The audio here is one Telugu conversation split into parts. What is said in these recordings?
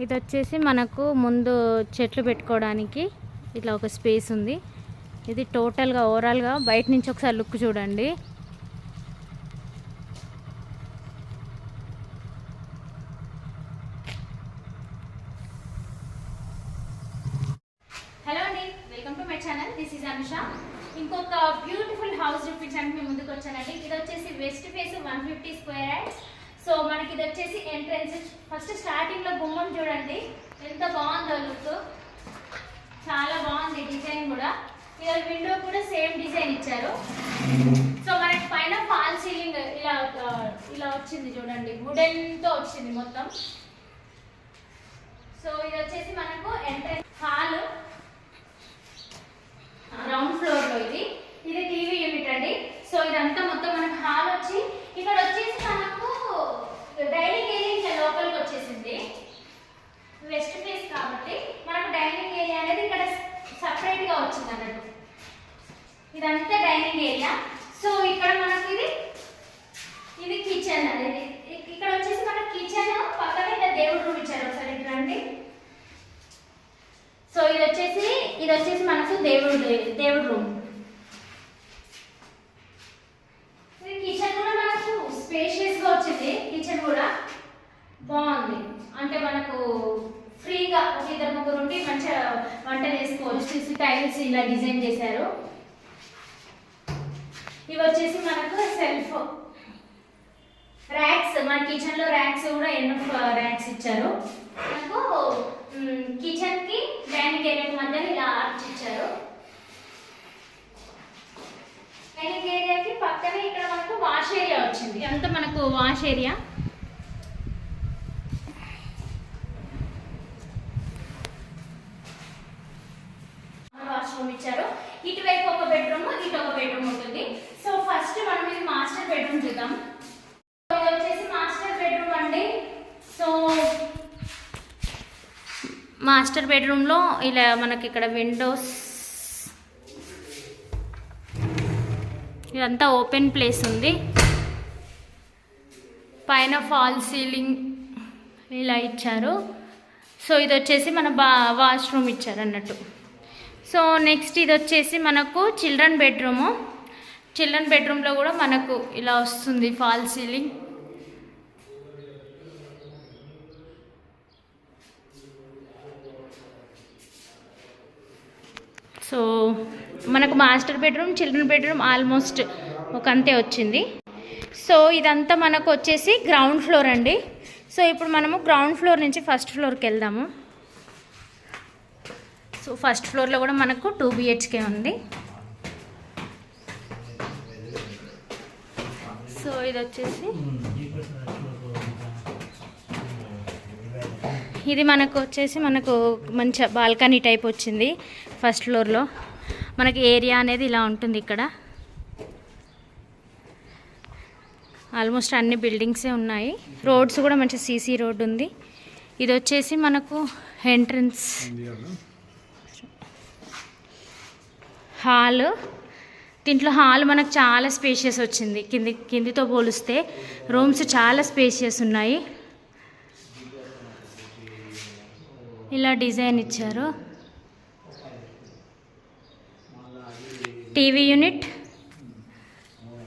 ఇది వచ్చేసి మనకు ముందు చెట్లు పెట్టుకోవడానికి ఇట్లా ఒక స్పేస్ ఉంది. ఇది టోటల్గా ఓవరాల్గా బయట నుంచి ఒకసారి లుక్ చూడండి. హలో అండి welcome to my channel this is Anusha ఇంకొక బ్యూటిఫుల్ హౌస్ చూపించడానికి మేము ముందుకు వచ్చానండి. ఇది వచ్చేసి west face one fifty square yards so మనకి ఇది వచ్చేసి ఎంట్రన్స్ ఫస్ట్ స్టార్టింగ్లో గుమ్మం చూడండి. ఎంత బాగుందో లుక్ చాలా బాగుంది డిజైన్ కూడా. ఇలా విండో కూడా సేమ్ డిజైన్ ఇచ్చారు. సో మనకి పైన ఫాల్ సీలింగ్ ఇలా ఇలా వచ్చింది చూడండి. వుడెన్తో వచ్చింది మొత్తం. సో ఇది వచ్చేసి మనకు ఎంట్రన్స్ హాల్ గ్రౌండ్ ఫ్లోర్లో ఇది ఇది టీవీ యూనిట్ అండి సో ఇదంతా మొత్తం మనకు హాల్ వచ్చి ఇక్కడ వచ్చేసి మనకు డైనింగ్ ఏరియా ఇంకా లోపలికి వచ్చేసింది వెస్ట్ ఫేస్ కాబట్టి మనకు డైనింగ్ ఏరియా అనేది ఇక్కడ సపరేట్గా వచ్చింది అన్నట్టు. ఇదంతా డైనింగ్ ఏరియా సో ఇక్కడ మనకి ఇది ఇది కిచెన్ అనేది. ఇక్కడ వచ్చేసి మనకు కిచెన్ పక్కన ఇలా దేవుడు రూమ్ ఇచ్చారు ఒకసారి ఇటు రండి. సో ఇది వచ్చేసి ఇది వచ్చేసి మనకు దేవుడు దేవుడు రూమ్ ఇది కిచెన్ కూడా మనకు స్పేషియస్గా వచ్చింది. కిచెన్ కూడా బాగుంది. అంటే మనకు ఫ్రీగా ఒక ఇద్దరు ముగ్గురు ఉండి మంచిగా వంట చేసుకోవచ్చు. చూసి టైల్స్ ఇలా డిజైన్ చేశారు. ఇవి వచ్చేసి మనకు సెల్ఫ్ ర్యాక్స్. మన కిచెన్లో ర్యాక్స్ కూడా ఎన్నో ర్యాక్స్ ఇచ్చారు. మనకు కిచెన్కి డైనింగ్ ఏరియా మధ్యలో ఇలా ఆర్చ్ ఇచ్చారు. డైనింగ్ ఏరియాకి పక్కనే ఇక్కడ మనకు వాష్ ఏరియా వచ్చింది. అంతా మనకు వాష్ ఏరియా రూమ్ ఇచ్చారు ఇటువైపు ఒక బెడ్రూమ్ ఇటు ఒక బెడ్రూమ్ ఉంటుంది. సో ఫస్ట్ మనం ఇది మాస్టర్ బెడ్రూమ్ చూద్దాం. ఇది వచ్చేసి మాస్టర్ బెడ్రూమ్ అండి. సో మాస్టర్ బెడ్రూమ్లో ఇలా మనకి ఇక్కడ విండోస్ ఇదంతా ఓపెన్ ప్లేస్ ఉంది. పైన ఫాల్ సీలింగ్ ఇలా ఇచ్చారు. సో ఇది వచ్చేసి మన బా వాష్రూమ్ ఇచ్చారు అన్నట్టు సో నెక్స్ట్ ఇది వచ్చేసి మనకు చిల్డ్రన్ బెడ్రూము. చిల్డ్రన్ బెడ్రూమ్లో కూడా మనకు ఇలా వస్తుంది ఫాల్ సీలింగ్. సో మనకు master bedroom children bedroom almost ఒక అంతే వచ్చింది. సో ఇదంతా మనకు వచ్చేసి గ్రౌండ్ ఫ్లోర్ అండి. సో ఇప్పుడు మనము గ్రౌండ్ ఫ్లోర్ నుంచి ఫస్ట్ ఫ్లోర్కి వెళ్దాము. సో ఫస్ట్ ఫ్లోర్లో కూడా మనకు టూ బిహెచ్కే ఉంది. సో ఇది వచ్చేసి ఇది మనకు వచ్చేసి మనకు మంచి బాల్కనీ టైప్ వచ్చింది ఫస్ట్ ఫ్లోర్లో. మనకి ఏరియా అనేది ఇలా ఉంటుంది ఇక్కడ. ఆల్మోస్ట్ అన్ని బిల్డింగ్సే ఉన్నాయి. రోడ్స్ కూడా మంచి సీసీ రోడ్ ఉంది. ఇది వచ్చేసి మనకు ఎంట్రన్స్. హాల్. దీంట్లో హాల్ మనకు చాలా స్పేషియస్ వచ్చింది. కింది కిందితో పోలిస్తే రూమ్స్ చాలా స్పేషియస్ ఉన్నాయి. ఇలా డిజైన్ ఇచ్చారు. TV unit.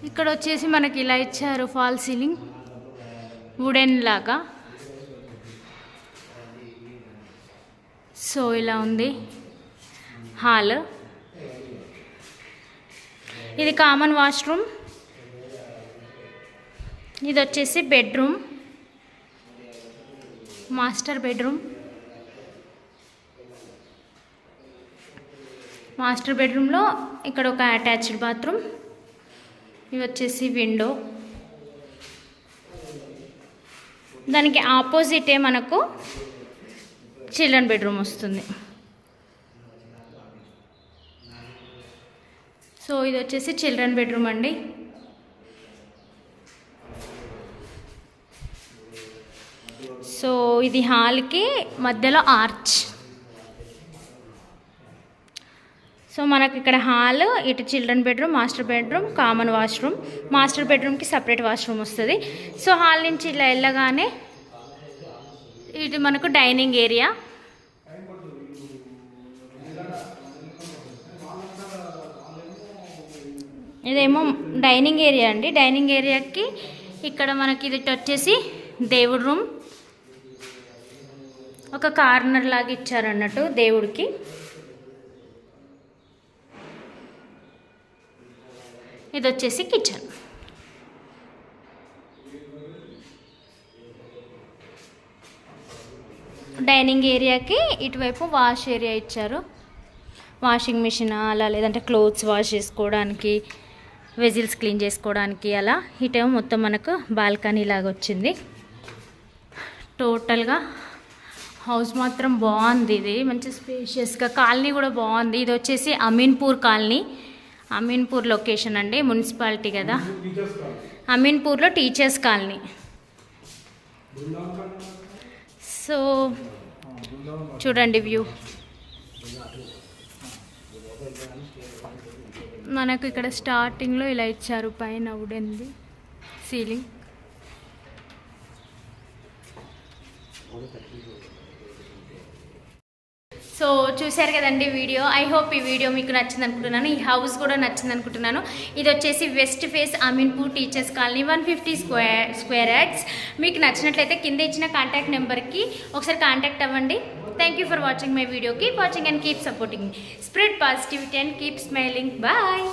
ఇక్కడ వచ్చేసి మనకి ఇలా ఇచ్చారు ఫాల్ సీలింగ్. వుడెన్ లాగా. సో ఇలా ఉంది. హాల్. ఇది కామన్ వాష్రూమ్ ఇది వచ్చేసి బెడ్రూమ్ మాస్టర్ బెడ్రూమ్ మాస్టర్ బెడ్రూమ్లో ఇక్కడ ఒక అటాచ్డ్ బాత్రూమ్ ఇవి వచ్చేసి విండో దానికి ఆపోజిటే మనకు చిల్డ్రన్ బెడ్రూమ్ వస్తుంది. సో ఇది వచ్చేసి చిల్డ్రన్ బెడ్రూమ్ అండి. సో ఇది హాల్కి మధ్యలో ఆర్చ్. సో మనకి ఇక్కడ హాల్ ఇటు children bedroom master bedroom common washroom. Master బెడ్రూమ్కి సపరేట్ వాష్రూమ్ వస్తుంది. సో హాల్ నుంచి ఇలా వెళ్ళగానే ఇది మనకు డైనింగ్ ఏరియా. ఇదేమో డైనింగ్ ఏరియా అండి. డైనింగ్ ఏరియాకి ఇక్కడ మనకి ఇది వచ్చేసి దేవుడి రూమ్. ఒక కార్నర్ లాగా ఇచ్చారన్నట్టు దేవుడికి. ఇది వచ్చేసి కిచెన్. డైనింగ్ ఏరియాకి ఇటువైపు వాష్ ఏరియా ఇచ్చారు. వాషింగ్ మిషన్ అలా లేదంటే క్లోత్స్ వాష్ చేసుకోవడానికి వెజిల్స్ క్లీన్ చేసుకోవడానికి అలా ఇటేమో మొత్తం మనకు బాల్కనీ లాగా వచ్చింది. టోటల్గా హౌస్ మాత్రం బాగుంది ఇది. మంచి స్పేషియస్గా కాలనీ కూడా బాగుంది. ఇది వచ్చేసి అమీన్పూర్ కాలనీ. అమీన్పూర్ లొకేషన్ అండి మున్సిపాలిటీ కదా. అమీన్పూర్లో టీచర్స్ కాలనీ. సో చూడండి వ్యూ మనకు ఇక్కడ స్టార్టింగ్లో ఇలా ఇచ్చారు పైన ఉడెంది సీలింగ్. సో చూశారు కదండి వీడియో. ఐ హోప్ ఈ వీడియో మీకు నచ్చింది అనుకుంటున్నాను ఈ హౌస్ కూడా నచ్చింది అనుకుంటున్నాను ఇది వచ్చేసి west face Ameenpur teachers colony one fifty square square yards మీకు నచ్చినట్లయితే కింద ఇచ్చిన కాంటాక్ట్ నెంబర్కి ఒకసారి కాంటాక్ట్ అవ్వండి. Thank you for watching my video keep watching and keep supporting spread positivity and keep smiling bye